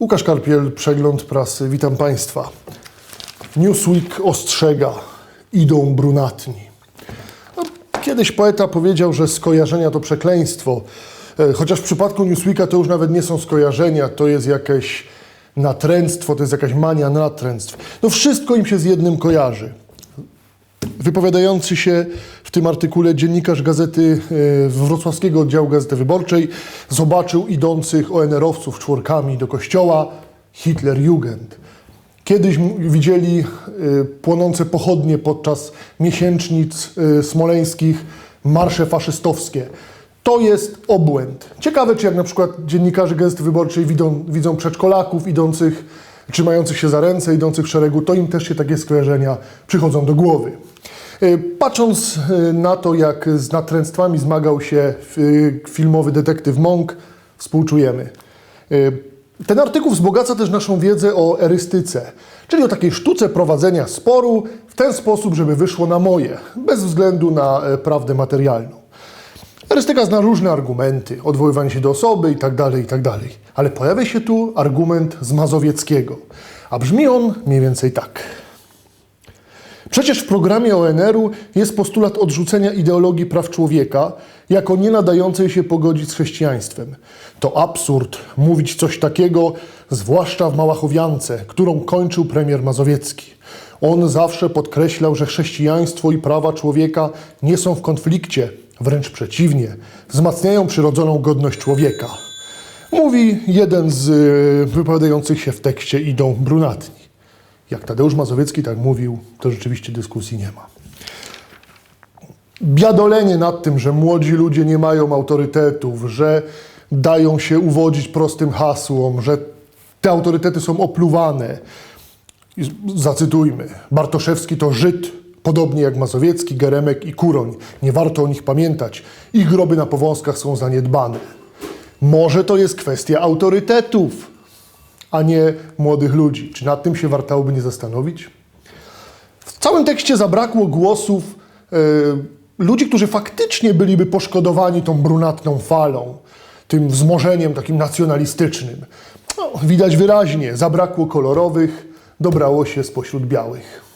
Łukasz Karpiel, Przegląd Prasy. Witam Państwa. Newsweek ostrzega. Idą brunatni. No, Kiedyś poeta powiedział, że skojarzenia to przekleństwo. E, Chociaż w przypadku Newsweeka to już nawet nie są skojarzenia, to jest jakieś natręctwo, to jest jakaś mania natręctw. No wszystko im się z jednym kojarzy. Wypowiadający się w tym artykule dziennikarz gazety e, wrocławskiego oddziału Gazety Wyborczej zobaczył idących ONR-owców czworkami do kościoła Hitlerjugend. Kiedyś widzieli e, płonące pochodnie podczas miesięcznic e, smoleńskich, marsze faszystowskie. To jest obłęd. Ciekawe, czy jak na przykład dziennikarze Gazety Wyborczej widzą, widzą przedszkolaków idących, trzymających się za ręce, idących w szeregu, to im też się takie skojarzenia przychodzą do głowy. E, Patrząc e, na to, jak z natręctwami zmagał się e, filmowy detektyw Monk, współczujemy. Ten artykuł wzbogaca też naszą wiedzę o erystyce, czyli o takiej sztuce prowadzenia sporu w ten sposób, żeby wyszło na moje, bez względu na prawdę materialną. Erystyka zna różne argumenty, odwoływanie się do osoby itd., itd. Ale pojawia się tu argument z Mazowieckiego, a brzmi on mniej więcej tak. Przecież w programie ONR-u jest postulat odrzucenia ideologii praw człowieka jako nie nadającej się pogodzić z chrześcijaństwem. To absurd mówić coś takiego, zwłaszcza w Małachowiance, którą kończył premier Mazowiecki. On zawsze podkreślał, że chrześcijaństwo i prawa człowieka nie są w konflikcie, wręcz przeciwnie, wzmacniają przyrodzoną godność człowieka. Mówi jeden z y, wypowiadających się w tekście idą brunatni. Jak Tadeusz Mazowiecki tak mówił, to rzeczywiście dyskusji nie ma. Biadolenie nad tym, że młodzi ludzie nie mają autorytetów, że dają się uwodzić prostym hasłom, że te autorytety są opluwane. Zacytujmy. Bartoszewski to Żyd, podobnie jak Mazowiecki, Geremek i Kuroń. Nie warto o nich pamiętać. Ich groby na powązkach są zaniedbane. Może to jest kwestia autorytetów a nie młodych ludzi. Czy nad tym się wartałoby nie zastanowić? W całym tekście zabrakło głosów e, ludzi, którzy faktycznie byliby poszkodowani tą brunatną falą, tym wzmożeniem takim nacjonalistycznym. No, widać wyraźnie, zabrakło kolorowych, dobrało się spośród białych.